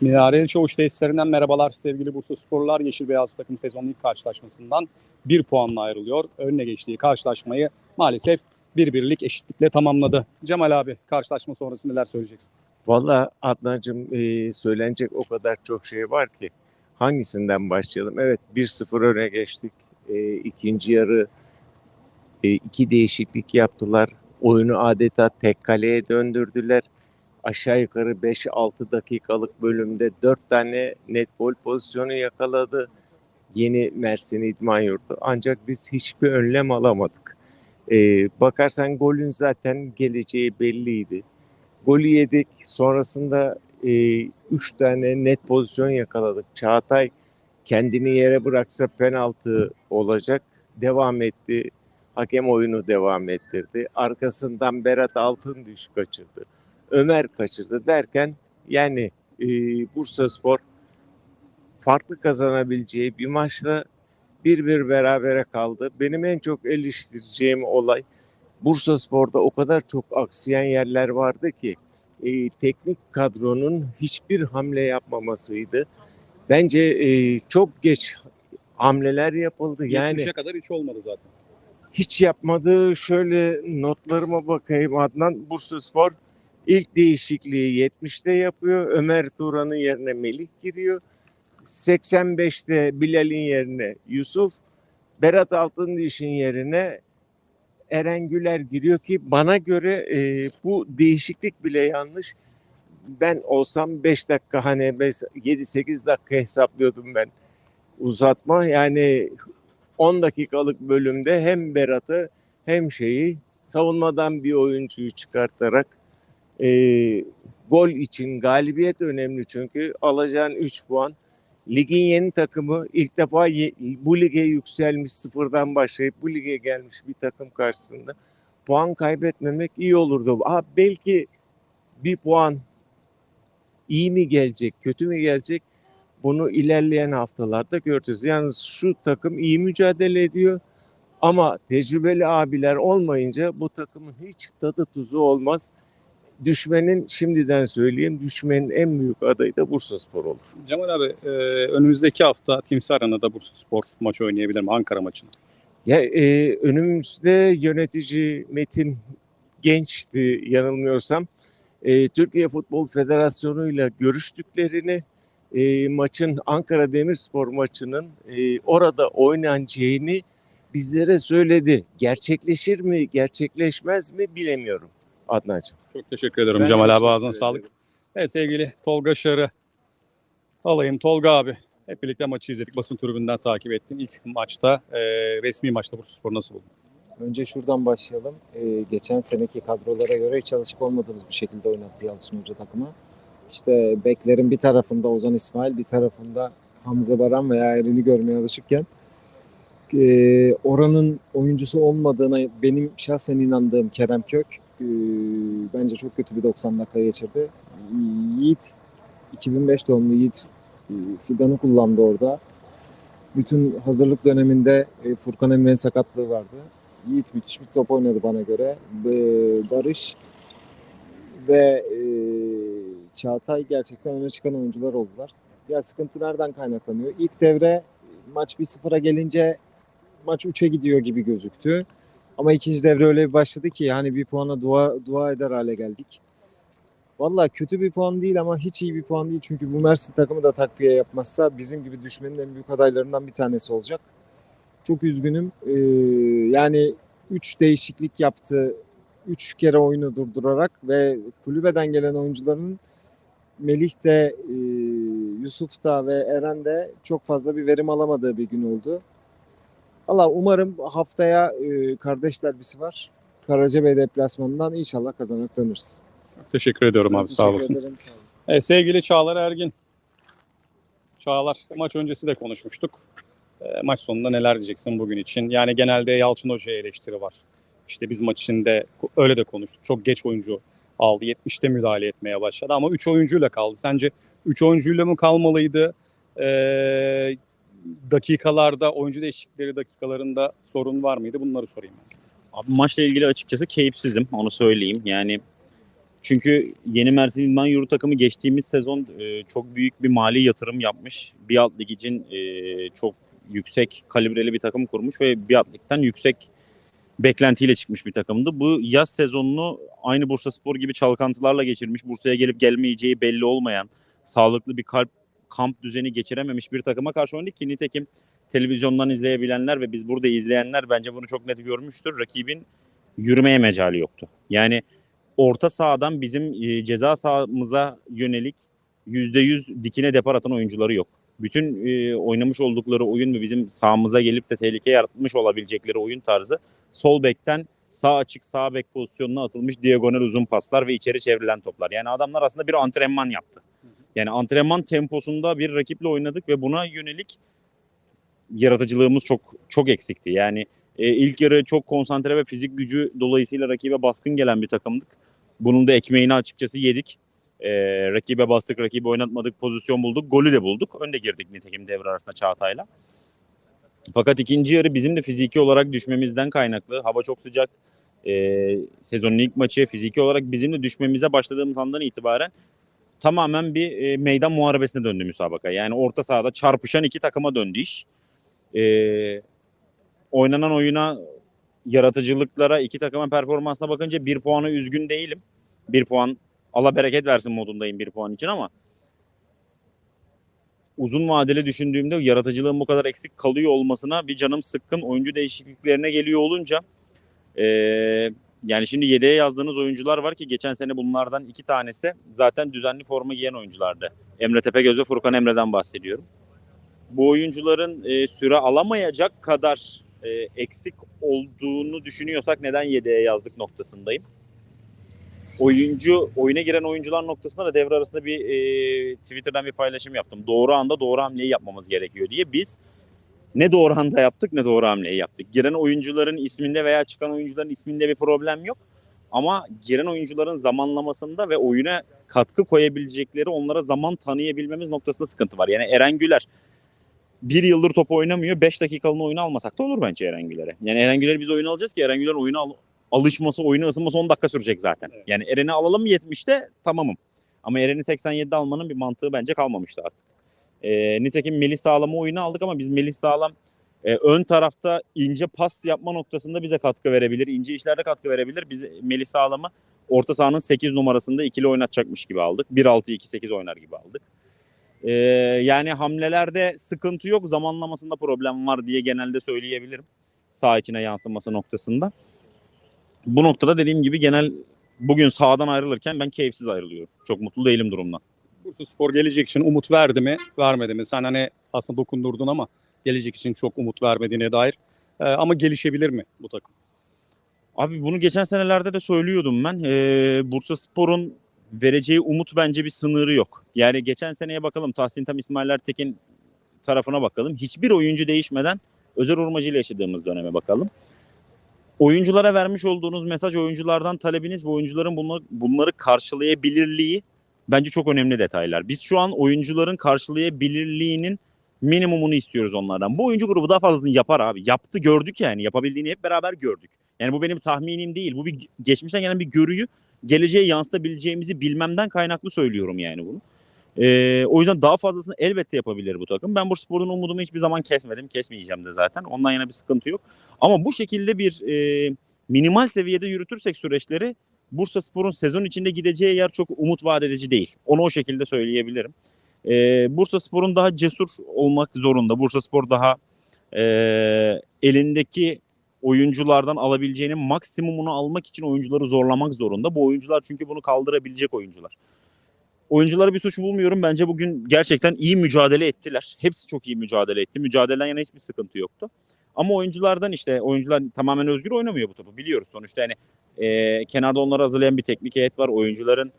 Minareli Çavuş tesislerinden merhabalar sevgili Bursa Sporlar. Yeşil Beyaz takım sezonun ilk karşılaşmasından bir puanla ayrılıyor. Önüne geçtiği karşılaşmayı maalesef bir birlik eşitlikle tamamladı. Cemal abi karşılaşma sonrası neler söyleyeceksin? Valla Adnan'cığım e, söylenecek o kadar çok şey var ki. Hangisinden başlayalım? Evet 1-0 öne geçtik. E, ikinci yarı e, iki değişiklik yaptılar. Oyunu adeta tek kaleye döndürdüler. Aşağı yukarı 5-6 dakikalık bölümde 4 tane net gol pozisyonu yakaladı. Yeni Mersin İdman Yurdu. Ancak biz hiçbir önlem alamadık. E, bakarsan golün zaten geleceği belliydi. Golü yedik. Sonrasında 3 tane net pozisyon yakaladık. Çağatay kendini yere bıraksa penaltı olacak. Devam etti. Hakem oyunu devam ettirdi. Arkasından Berat Altındiş kaçırdı. Ömer kaçırdı derken yani e, Bursa Spor farklı kazanabileceği bir maçla bir bir berabere kaldı. Benim en çok eleştireceğim olay Bursa Spor'da o kadar çok aksayan yerler vardı ki e, teknik kadronun hiçbir hamle yapmamasıydı. Bence e, çok geç hamleler yapıldı. Yani 70'e kadar hiç olmadı zaten. hiç yapmadı. Şöyle notlarıma bakayım Adnan. Bursa Spor ilk değişikliği 70'te yapıyor. Ömer Turan'ın yerine Melih giriyor. 85'te Bilal'in yerine Yusuf. Berat Altındiş'in yerine Eren Güler giriyor ki bana göre e, bu değişiklik bile yanlış. Ben olsam 5 dakika hani 7-8 dakika hesaplıyordum ben uzatma. Yani 10 dakikalık bölümde hem Berat'ı hem şeyi savunmadan bir oyuncuyu çıkartarak e, gol için galibiyet önemli çünkü alacağın 3 puan. Ligin yeni takımı ilk defa bu lige yükselmiş sıfırdan başlayıp bu lige gelmiş bir takım karşısında puan kaybetmemek iyi olurdu. Ha, belki bir puan iyi mi gelecek, kötü mü gelecek bunu ilerleyen haftalarda göreceğiz. Yalnız şu takım iyi mücadele ediyor ama tecrübeli abiler olmayınca bu takımın hiç tadı tuzu olmaz. Düşmenin şimdiden söyleyeyim düşmenin en büyük adayı da Bursaspor olur. Cemal abi e, önümüzdeki hafta Timsi Arena'da Bursa Spor maçı oynayabilir mi? Ankara maçını. Ya e, önümüzde yönetici Metin gençti yanılmıyorsam. E, Türkiye Futbol Federasyonu ile görüştüklerini e, maçın Ankara Demirspor maçının e, orada oynanacağını bizlere söyledi. Gerçekleşir mi, gerçekleşmez mi bilemiyorum Adnan'cığım. Çok teşekkür ederim Ben Cemal abi ağzına sağlık. Evet sevgili Tolga Şarı alayım Tolga abi. Hep birlikte maçı izledik. Basın tribünden takip ettin. İlk maçta e, resmi maçta Bursa Spor nasıl buldun? Önce şuradan başlayalım. Ee, geçen seneki kadrolara göre hiç alışık olmadığımız bir şekilde oynattı Yalçın Hoca takımı. İşte beklerin bir tarafında Ozan İsmail, bir tarafında Hamza Baran veya Eren'i görmeye alışıkken e, oranın oyuncusu olmadığına benim şahsen inandığım Kerem Kök e, bence çok kötü bir 90 dakika geçirdi. Yiğit 2005 doğumlu Yiğit e, Fidan'ı kullandı orada. Bütün hazırlık döneminde e, Furkan Emre'nin sakatlığı vardı. Yiğit müthiş bir top oynadı bana göre. Ee, Barış ve e, Çağatay gerçekten öne çıkan oyuncular oldular. Ya sıkıntı nereden kaynaklanıyor? İlk devre maç 1-0'a gelince maç 3'e gidiyor gibi gözüktü. Ama ikinci devre öyle bir başladı ki yani bir puana dua, dua eder hale geldik. Valla kötü bir puan değil ama hiç iyi bir puan değil. Çünkü bu Mersin takımı da takviye yapmazsa bizim gibi düşmenin en büyük adaylarından bir tanesi olacak. Çok üzgünüm. Ee, yani 3 değişiklik yaptı. 3 kere oyunu durdurarak ve kulübeden gelen oyuncuların Melih de, e, Yusuf da ve Eren de çok fazla bir verim alamadığı bir gün oldu. Allah umarım haftaya e, kardeş derbisi var. Karacabey deplasmanından inşallah kazanarak döneriz. Çok teşekkür ediyorum abi sağ Teşekkür olasın. ederim. Evet, sevgili Çağlar Ergin. Çağlar maç öncesi de konuşmuştuk. E, maç sonunda neler diyeceksin bugün için? Yani genelde Yalçın Hoca'ya eleştiri var. İşte biz maç içinde öyle de konuştuk. Çok geç oyuncu aldı. 70'te müdahale etmeye başladı ama 3 oyuncuyla kaldı. Sence 3 oyuncuyla mı kalmalıydı? E, dakikalarda, oyuncu değişiklikleri dakikalarında sorun var mıydı? Bunları sorayım ben. Abi maçla ilgili açıkçası keyifsizim onu söyleyeyim. Yani Çünkü Yeni Mersin İdman Yurdu takımı geçtiğimiz sezon e, çok büyük bir mali yatırım yapmış. Bir alt lig için e, çok yüksek kalibreli bir takım kurmuş ve bir alt ligden yüksek beklentiyle çıkmış bir takımdı. Bu yaz sezonunu aynı Bursa Spor gibi çalkantılarla geçirmiş. Bursa'ya gelip gelmeyeceği belli olmayan, sağlıklı bir kalp kamp düzeni geçirememiş bir takıma karşı oynadık ki nitekim televizyondan izleyebilenler ve biz burada izleyenler bence bunu çok net görmüştür. Rakibin yürümeye mecali yoktu. Yani orta sahadan bizim e, ceza sahamıza yönelik %100 dikine depar atan oyuncuları yok. Bütün e, oynamış oldukları oyun ve bizim sahamıza gelip de tehlike yaratmış olabilecekleri oyun tarzı sol bekten sağ açık sağ bek pozisyonuna atılmış diagonal uzun paslar ve içeri çevrilen toplar. Yani adamlar aslında bir antrenman yaptı. Yani antrenman temposunda bir rakiple oynadık ve buna yönelik yaratıcılığımız çok çok eksikti. Yani e, ilk yarı çok konsantre ve fizik gücü dolayısıyla rakibe baskın gelen bir takımdık. Bunun da ekmeğini açıkçası yedik. E, rakibe bastık, rakibi oynatmadık, pozisyon bulduk, golü de bulduk. Önde girdik nitekim devre arasında Çağatay'la. Fakat ikinci yarı bizim de fiziki olarak düşmemizden kaynaklı. Hava çok sıcak. E, sezonun ilk maçı fiziki olarak bizim de düşmemize başladığımız andan itibaren tamamen bir e, meydan muharebesine döndü müsabaka. Yani orta sahada çarpışan iki takıma döndü iş. E, oynanan oyuna, yaratıcılıklara, iki takımın performansına bakınca bir puanı üzgün değilim. Bir puan Allah bereket versin modundayım bir puan için ama uzun vadeli düşündüğümde yaratıcılığın bu kadar eksik kalıyor olmasına bir canım sıkkın. Oyuncu değişikliklerine geliyor olunca e, yani şimdi yedeğe yazdığınız oyuncular var ki geçen sene bunlardan iki tanesi zaten düzenli forma giyen oyunculardı. Emre Tepegöz ve Furkan Emre'den bahsediyorum. Bu oyuncuların e, süre alamayacak kadar e, eksik olduğunu düşünüyorsak neden yedeğe yazdık noktasındayım. Oyuncu, oyuna giren oyuncular noktasında da devre arasında bir e, Twitter'dan bir paylaşım yaptım. Doğru anda doğru hamleyi yapmamız gerekiyor diye. Biz ne doğru anda yaptık ne doğru hamleyi yaptık. Giren oyuncuların isminde veya çıkan oyuncuların isminde bir problem yok. Ama giren oyuncuların zamanlamasında ve oyuna katkı koyabilecekleri onlara zaman tanıyabilmemiz noktasında sıkıntı var. Yani Eren Güler bir yıldır top oynamıyor. 5 dakikalığına oyunu almasak da olur bence Eren Güler'e. Yani Eren Güler'i biz oyuna alacağız ki Eren Güler'in oyuna al- alışması, oyuna ısınması 10 dakika sürecek zaten. Evet. Yani Eren'i alalım 70'te tamamım. Ama Eren'i 87'de almanın bir mantığı bence kalmamıştı artık. Ee, nitekim Melih Sağlam'ı oyuna aldık ama biz Melih Sağlam e, ön tarafta ince pas yapma noktasında bize katkı verebilir. ince işlerde katkı verebilir. Biz Melih Sağlam'ı orta sahanın 8 numarasında ikili oynatacakmış gibi aldık. 1-6-2-8 oynar gibi aldık. Ee, yani hamlelerde sıkıntı yok. Zamanlamasında problem var diye genelde söyleyebilirim. Sağ içine yansıması noktasında. Bu noktada dediğim gibi genel bugün sahadan ayrılırken ben keyifsiz ayrılıyorum. Çok mutlu değilim durumdan. Bursa Spor gelecek için umut verdi mi, vermedi mi? Sen hani aslında dokundurdun ama gelecek için çok umut vermediğine dair. Ee, ama gelişebilir mi bu takım? Abi bunu geçen senelerde de söylüyordum ben. Ee, Bursa Spor'un vereceği umut bence bir sınırı yok. Yani geçen seneye bakalım Tahsin Tam İsmailer Tekin tarafına bakalım. Hiçbir oyuncu değişmeden Özer Urmacı ile yaşadığımız döneme bakalım. Oyunculara vermiş olduğunuz mesaj, oyunculardan talebiniz ve oyuncuların bunları, bunları karşılayabilirliği bence çok önemli detaylar. Biz şu an oyuncuların karşılayabilirliğinin minimumunu istiyoruz onlardan. Bu oyuncu grubu daha fazlasını yapar abi. Yaptı gördük yani. Yapabildiğini hep beraber gördük. Yani bu benim tahminim değil. Bu bir geçmişten gelen bir görüyü geleceğe yansıtabileceğimizi bilmemden kaynaklı söylüyorum yani bunu. Ee, o yüzden daha fazlasını elbette yapabilir bu takım. Ben bu sporun umudumu hiçbir zaman kesmedim. Kesmeyeceğim de zaten. Ondan yana bir sıkıntı yok. Ama bu şekilde bir e, minimal seviyede yürütürsek süreçleri Bursa Spor'un sezon içinde gideceği yer çok umut vaat değil. Onu o şekilde söyleyebilirim. Ee, Bursa Spor'un daha cesur olmak zorunda. Bursa Spor daha e, elindeki oyunculardan alabileceğinin maksimumunu almak için oyuncuları zorlamak zorunda. Bu oyuncular çünkü bunu kaldırabilecek oyuncular. Oyunculara bir suç bulmuyorum. Bence bugün gerçekten iyi mücadele ettiler. Hepsi çok iyi mücadele etti. Mücadeleden yana hiçbir sıkıntı yoktu. Ama oyunculardan işte oyuncular tamamen özgür oynamıyor bu topu. Biliyoruz sonuçta yani e, kenarda onları hazırlayan bir teknik heyet var. Oyuncuların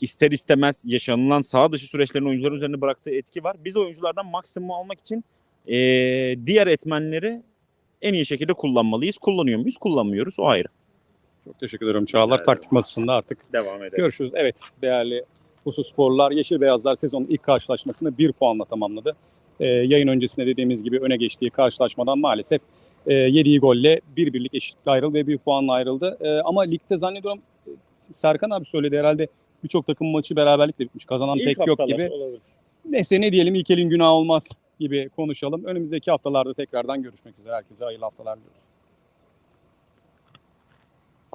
ister istemez yaşanılan sağ dışı süreçlerin oyuncuların üzerine bıraktığı etki var. Biz oyunculardan maksimum almak için e, diğer etmenleri en iyi şekilde kullanmalıyız. Kullanıyor muyuz? Kullanmıyoruz. O ayrı. Çok teşekkür ederim Çağlar. Ederim. Taktik masasında artık Devam edelim. görüşürüz. Evet değerli Bursa Sporlar Yeşil Beyazlar sezonun ilk karşılaşmasını bir puanla tamamladı. Ee, yayın öncesinde dediğimiz gibi öne geçtiği karşılaşmadan maalesef e, yediği golle bir birlik eşitlikle ayrıldı ve bir puanla ayrıldı. E, ama ligde zannediyorum e, Serkan abi söyledi herhalde birçok takım maçı beraberlikle bitmiş. Kazanan pek yok gibi. Neyse ne diyelim ilk elin günah olmaz gibi konuşalım. Önümüzdeki haftalarda tekrardan görüşmek üzere. Herkese hayırlı haftalar diliyoruz.